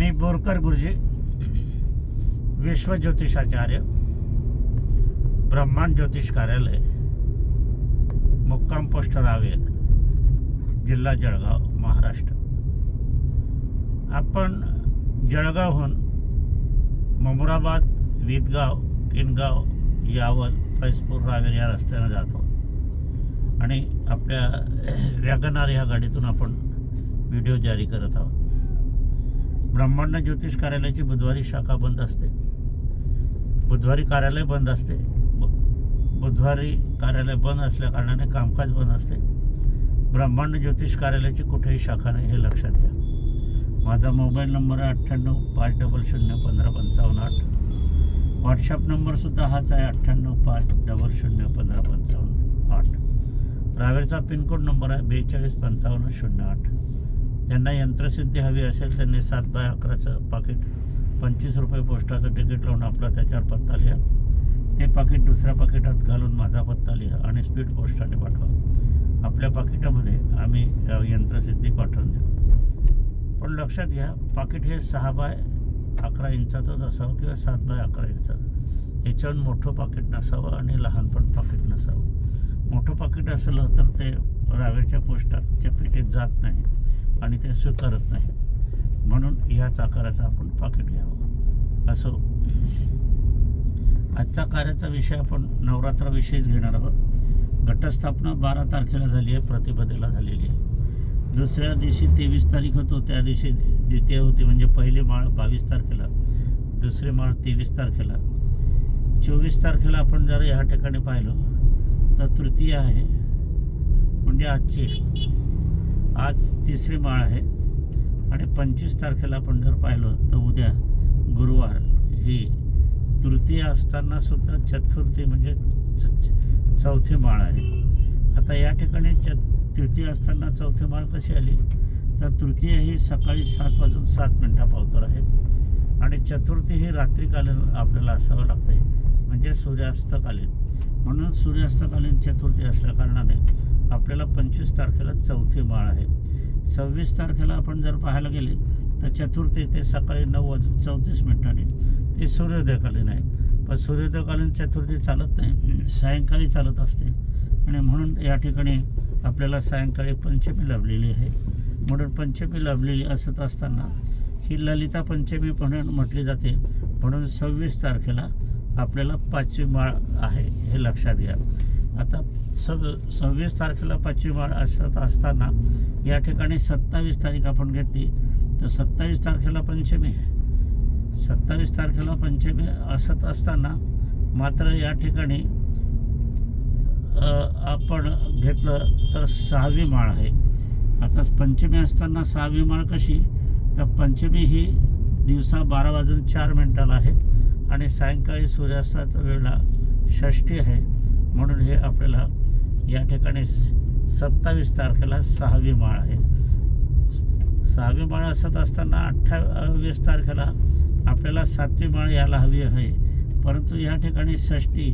मी बोरकर गुरुजी विश्व ज्योतिषाचार्य ब्रह्मांड ज्योतिष कार्यालय मुक्काम पोस्ट रावेर जिल्हा जळगाव महाराष्ट्र. आपण जळगावहून ममुराबाद विदगाव किनगाव यावल फैजपूर रावेर या रस्त्यानं जातो. आणि आपल्या वॅगनार या गाडीतून आपण व्हिडिओ जारी करत आहोत. ब्रह्मांड ज्योतिष कार्यालयाची बुधवारी शाखा बंद असते. बुधवारी कार्यालय बंद असते. बुधवारी कार्यालय बंद असल्या कारणाने कामकाज बंद असते. ब्रह्मांड ज्योतिष कार्यालयाची कुठेही शाखा नाही हे लक्षात घ्या. माझा मोबाईल नंबर आहे अठ्ठ्याण्णव पाच डबल शून्य पंधरा पंचावन्न आठ. व्हॉट्सअप नंबरसुद्धा हाच आहे अठ्ठ्याण्णव पाच डबल शून्य पंधरा पंचावन्न आठ. रावेरचा पिनकोड नंबर आहे बेचाळीस पंचावन्न शून्य आठ. ज्यांना यंत्रसिद्धी हवी असेल त्यांनी सात बाय अकराचं पाकिट पंचवीस रुपये पोस्टाचं तिकीट लावून आपला त्याच्यावर पत्ता लिहा. ते पाकिट दुसऱ्या पाकिटात घालून माझा पत्ता लिहा आणि स्पीड पोस्टाने पाठवा. आपल्या पाकिटामध्ये आम्ही यंत्रसिद्धी पाठवून देऊ. पण लक्षात घ्या पाकिट हे सहा बाय अकरा इंचाचंच असावं किंवा सात बाय अकरा इंचाचं. याच्यावर मोठं पाकिट नसावं आणि लहान पण पाकिट नसावं. मोठं पाकिट असलं तर ते रावेच्या पोस्टाच्या पेटीत जात नाही. आणि ते स्वीकारत नाही. म्हणून ह्याच आकाराचं आपण पाकिट घ्यावं. असो. आजचा कार्याचा विषय आपण नवरात्राविषयीच घेणार आहोत. घटस्थापना बारा तारखेला झाली आहे प्रतिपदेला झालेली आहे. दुसऱ्या दिवशी तेवीस तारीख होतो त्या दिवशी द्वितीय होती म्हणजे पहिली माळ बावीस तारखेला दुसरी माळ तेवीस तारखेला. चोवीस तारखेला आपण जर ह्या ठिकाणी पाहिलं. तर तृतीय आहे म्हणजे आजची. आज तिसरी माळ आहे. आणि पंचवीस तारखेला आपण जर पाहिलं तर उद्या गुरुवार ही तृतीय असताना सुद्धा चतुर्थी म्हणजे च- चौथी माळ आहे. आता या ठिकाणी च तृतीय असताना चौथी माळ कशी आली? तर तृतीय ही सकाळी सात वाजून सात मिनटापावतर आहे. आणि चतुर्थी ही रात्रीकालीन आपल्याला असावं लागते म्हणजे सूर्यास्तकालीन. म्हणून सूर्यास्तकालीन चतुर्थी असल्या कारणाने आपल्याला पंचवीस तारखेला चौथी माळ आहे. सव्वीस तारखेला आपण जर पाहायला गेले तर चतुर्थी ते सकाळी नऊ वाजून चौतीस मिनिटांनी. ते सूर्योदयकालीन आहे. पण सूर्योदयकालीन चतुर्थी चालत नाही. सायंकाळी चालत असते. आणि म्हणून या ठिकाणी आपल्याला सायंकाळी पंचमी लाभलेली आहे. म्हणून पंचमी लाभलेली असत असताना ही ललिता पंचमी म्हणून म्हटली जाते. म्हणून सव्वीस तारखेला आपल्याला पाचवी माळ आहे हे लक्षात घ्या. आता सव सव्वीस तारखेला पाचवी माळ असत असताना या ठिकाणी सत्तावीस तारीख आपण घेतली. तर सत्तावीस तारखेला पंचमी आहे. सत्तावीस तारखेला पंचमी असत असताना मात्र या ठिकाणी आपण घेतलं तर सहावी माळ आहे. आता पंचमी असताना सहावी माळ कशी? तर पंचमी ही दिवसा बारा वाजून चार मिनिटाला आहे आणि सायंकाळी सूर्यास्ताच्या वेळेला षष्ठी आहे. म्हणून हे आपल्याला या ठिकाणी सत्तावीस तारखेला सहावी माळ आहे. सहावी माळ असत असताना अठ्ठावीस तारखेला आपल्याला सातवी माळ यायला हवी आहे. परंतु या ठिकाणी षष्टी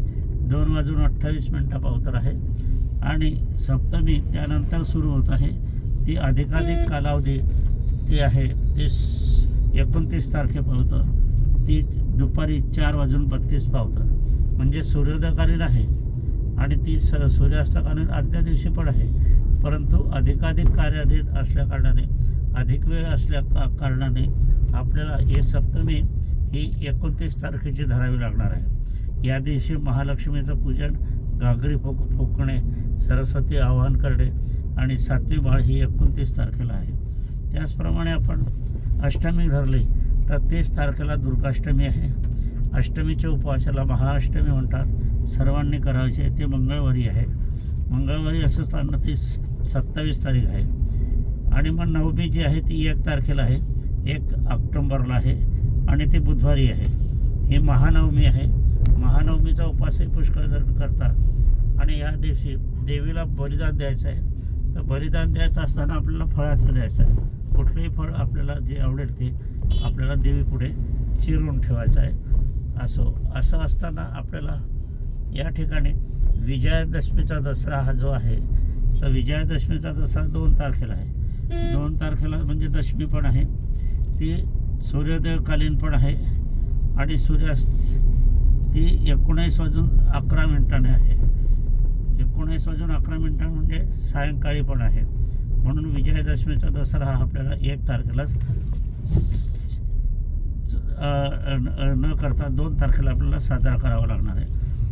दोन वाजून अठ्ठावीस मिनटापावतर आहे. आणि सप्तमी त्यानंतर सुरू होत आहे. ती अधिकाधिक कालावधी ती आहे ती एकोणतीस तारखेपावतं ती दुपारी चार वाजून बत्तीस पावतं म्हणजे सूर्योदयकालीन आहे. आणि ती स सूर्यास्तकालीन आदल्या दिवशी पण आहे. परंतु अधिकाधिक कार्याधीन असल्याकारणाने अधिक वेळ असल्या का कारणाने आपल्याला हे सप्तमी ही एकोणतीस तारखेची धरावी लागणार आहे. या दिवशी महालक्ष्मीचं पूजन घागरी फोक फोकणे सरस्वती आवाहन करणे आणि सातवी माळ ही एकोणतीस तारखेला आहे. त्याचप्रमाणे आपण अष्टमी धरली तर तीस तारखेला दुर्गाष्टमी आहे. अष्टमीच्या उपवासाला महाअष्टमी म्हणतात. सर्वांनी करायचे ते मंगळवारी आहे. मंगळवारी असताना ती स- सत्तावीस तारीख आहे. आणि मग नवमी जी आहे ती एक तारखेला आहे. एक ऑक्टोंबरला आहे. आणि ती बुधवारी आहे. ही महानवमी आहे. महानवमीचा उपासही पुष्कळ जण करतात. आणि या दिवशी देवीला बलिदान द्यायचं आहे. तर बलिदान द्यायचं असताना आपल्याला फळाचं द्यायचं आहे. कुठलंही फळ आपल्याला जे आवडेल ते आपल्याला देवीपुढे चिरून ठेवायचं आहे. असो असं असताना आपल्याला या ठिकाणी विजयादशमीचा दसरा हा जो आहे तर विजयादशमीचा दसरा दोन तारखेला आहे. दोन तारखेला म्हणजे दशमी पण आहे ती सूर्योदयकालीन पण आहे आणि सूर्यास्त ती एकोणीस वाजून अकरा मिनिटाने आहे. एकोणीस वाजून अकरा मिनिटं म्हणजे सायंकाळी पण आहे. म्हणून विजयादशमीचा दसरा हा आपल्याला एक तारखेलाच न करता दोन तारखेला आपल्याला साजरा करावा लागणार आहे.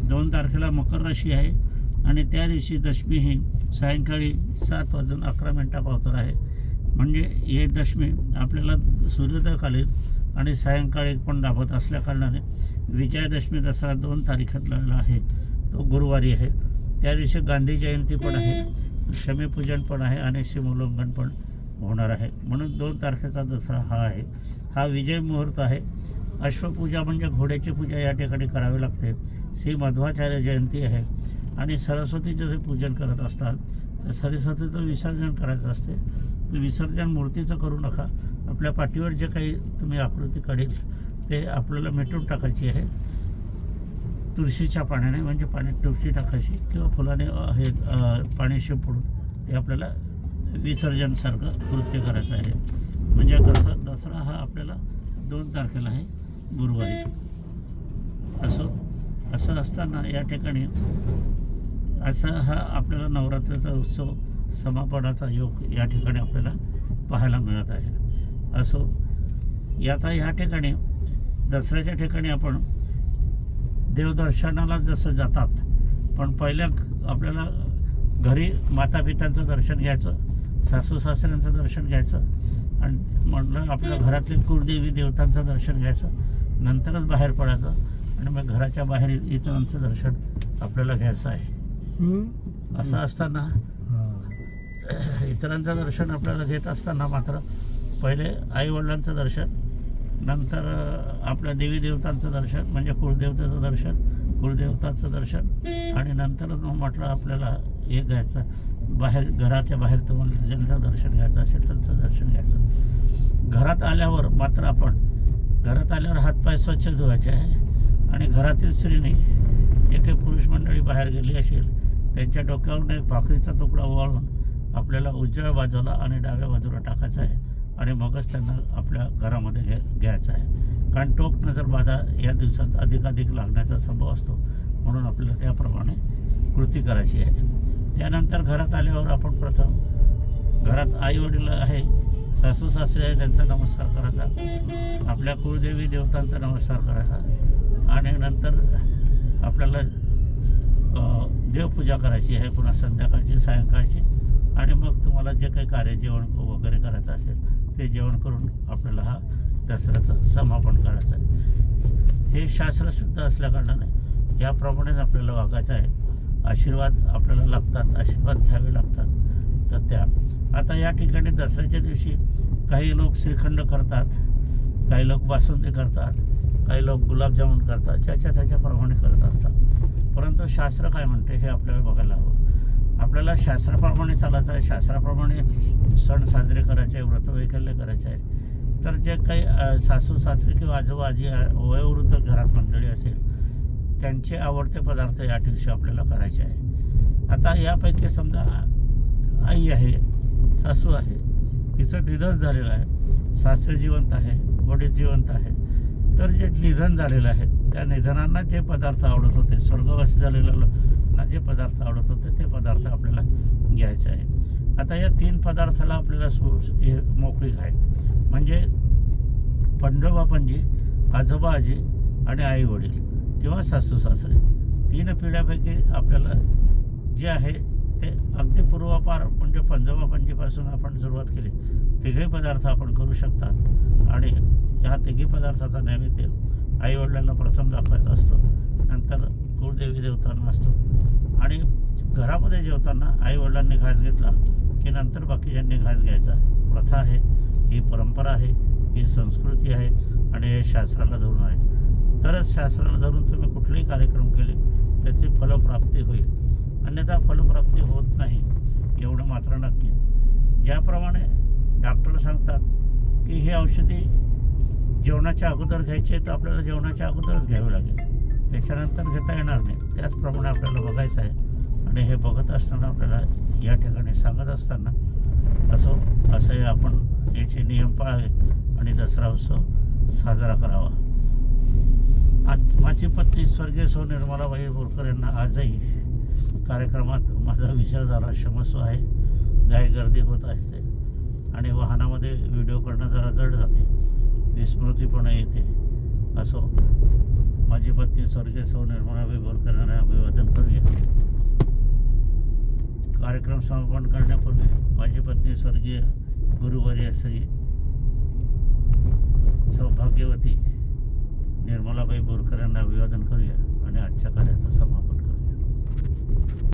दोन तारखेला मकर राशी आहे आणि त्या दिवशी दशमी ही सायंकाळी सात वाजून अकरा मिनटा पावतर आहे. म्हणजे हे दशमी आपल्याला सूर्योदयकालीन आणि सायंकाळी पण दाबत असल्याकारणाने विजयादशमी दसरा दोन तारखेला आहे. तो गुरुवारी आहे. त्या दिवशी गांधी जयंती पण आहे. शमीपूजन पण आहे आणि शिमोल्लंघन पण होणार आहे. म्हणून दोन तारखेचा दसरा हा आहे. हा विजय मुहूर्त आहे. अश्वपूजा म्हणजे घोड्याची पूजा या ठिकाणी करावी लागते. श्री मध्वाचार्य जयंती आहे. आणि सरस्वतीचं जे पूजन करत असतात तर सरस्वतीचं विसर्जन करायचं असते. ते विसर्जन मूर्तीचं करू नका. आपल्या पाठीवर जे काही तुम्ही आकृती काढील ते आपल्याला मिटून टाकायची आहे. तुळशीच्या पाण्याने म्हणजे पाण्यात तुळशी टाकायची किंवा फुलाने हे पाणी शिंपडून ते आपल्याला विसर्जनसारखं कृत्य करायचं आहे. म्हणजे दसरा दसरा हा आपल्याला दोन तारखेला आहे. गुरुवारी. असो असं असताना या ठिकाणी असा हा आपल्याला नवरात्रीचा उत्सव समापनाचा योग या ठिकाणी आपल्याला पाहायला मिळत आहे. असो आता ह्या ठिकाणी दसऱ्याच्या ठिकाणी आपण देवदर्शनाला जसं जातात पण पहिल्या आपल्याला घरी मातापित्यांचं दर्शन घ्यायचं सासू सासऱ्यांचं दर्शन घ्यायचं आणि म्हटलं आपल्या घरातील कुलदेवी देवतांचं दर्शन घ्यायचं नंतरच बाहेर पडायचं आणि मग घराच्या बाहेर इतरांचं दर्शन आपल्याला घ्यायचं आहे. असं असताना इतरांचं दर्शन आपल्याला घेत असताना मात्र पहिले आईवडिलांचं दर्शन नंतर आपल्या देवी देवतांचं दर्शन म्हणजे कुळदेवतेचं दर्शन कुळदेवताचं दर्शन आणि नंतर मग म्हटलं आपल्याला हे घ्यायचं बाहेर घराच्या बाहेर तुम्हाला ज्यांचं दर्शन घ्यायचं असेल त्यांचं दर्शन घ्यायचं. घरात आल्यावर मात्र आपण घरात आल्यावर हातपाय स्वच्छ धुवायचे आहे. आणि घरातील स्त्रीने जे काही पुरुष मंडळी बाहेर गेली असेल त्यांच्या डोक्यावरून एक भाकरीचा तुकडा ओवाळून आपल्याला उजव्या बाजूला आणि डाव्या बाजूला टाकायचा आहे आणि मगच त्यांना आपल्या घरामध्ये घ्या घ्यायचं आहे. कारण टोक नजर बाधा या दिवसात अधिकाधिक लागण्याचा संभव असतो. म्हणून आपल्याला त्याप्रमाणे कृती करायची आहे. त्यानंतर घरात आल्यावर आपण प्रथम घरात आई वडील आहे सासू सासरे आहे त्यांचा नमस्कार करायचा. आपल्या कुळदेवी देवतांचा नमस्कार करायचा. आणि नंतर आपल्याला देवपूजा करायची आहे पुन्हा संध्याकाळची सायंकाळची. आणि मग तुम्हाला जे काही कार्य जेवण वगैरे करायचं असेल ते जेवण करून आपल्याला हा दसऱ्याचं समापन करायचं आहे. हे शास्त्रशुद्ध असल्याकारणाने याप्रमाणेच आपल्याला वागायचं आहे. आशीर्वाद आपल्याला लागतात आशीर्वाद घ्यावे लागतात. तर त्या. आता या ठिकाणी दसऱ्याच्या दिवशी काही लोक श्रीखंड करतात काही लोक बासुंदी करतात काही लोक गुलाबजामुन करतात ज्याच्या त्याच्याप्रमाणे करत असतात. परंतु शास्त्र काय म्हणते हे आपल्याला बघायला हवं. आपल्याला शास्त्राप्रमाणे चालायचं आहे शास्त्राप्रमाणे सण साजरे करायचे आहे व्रतवैकल्य करायचे आहे. तर जे काही सासू सासरी किंवा आजोबा आजी वयोवृद्ध घरात मंडळी असेल त्यांचे आवडते पदार्थ या दिवशी आपल्याला करायचे आहे. आता यापैकी समजा आई आहे सासू आहे तिचं निधन झालेलं आहे. सासरे जिवंत आहे वडील जिवंत आहे. तर जे निधन झालेलं आहे त्या निधनांना जे पदार्थ आवडत होते स्वर्गवासी झालेल्या जे पदार्थ आवडत होते ते पदार्थ आपल्याला घ्यायचे आहे. आता या तीन पदार्थाला आपल्याला सु हे मोकळीक आहे. म्हणजे पंडोबापंजी आजोबा आजी आणि आई वडील किंवा सासू सासरे तीन पिढ्यापैकी आपल्याला जे आहे ते अगदी पूर्वापार म्हणजे पंजोबा पंजीपासून आपण सुरुवात केली. तिघही पदार्थ आपण करू शकतात आणि ह्या तिघी पदार्थाचा नैवेद्य आईवडिलांना प्रथम दाखवायचा असतो. नंतर कुळदेवी देवतांना असतो. आणि घरामध्ये जेवताना आईवडिलांनी घास घेतला की नंतर बाकीच्यांनी घास घ्यायचा. प्रथा आहे. ही परंपरा आहे. ही संस्कृती आहे. आणि हे शास्त्राला धरून आहे. तरच शास्त्राला धरून तुम्ही कुठलेही कार्यक्रम केले त्याची फलप्राप्ती होईल. अन्यथा फलप्राप्ती होत नाही एवढं मात्र नक्की. ज्याप्रमाणे डॉक्टर सांगतात की हे औषधी जेवणाच्या अगोदर घ्यायचे तर आपल्याला जेवणाच्या अगोदरच घ्यावी लागेल. त्याच्यानंतर घेता येणार नाही. त्याचप्रमाणे आपल्याला बघायचं आहे. आणि हे बघत असताना आपल्याला या ठिकाणी सांगत असताना असो असंही आपण याचे नियम पाळावे आणि दसरा उत्सव साजरा करावा. आज माझी पत्नी स्वर्गीय सौ निर्मलाबाई बोरकर यांना आजही कार्यक्रमात माझा विचार झाला क्षमस्व आहे गाय गर्दी होत असते. आणि वाहनामध्ये व्हिडिओ करणं जरा जड जाते. विस्मृतीपणा येते. असो माझी पत्नी स्वर्गीय सौ निर्मलाबाई बोरकरांना अभिवादन करूया. कार्यक्रम समापन करण्यापूर्वी माझी पत्नी स्वर्गीय गुरुवर्य श्री सौभाग्यवती निर्मलाबाई बोरकर यांना अभिवादन करूया. आणि आजच्या कार्याचं समापन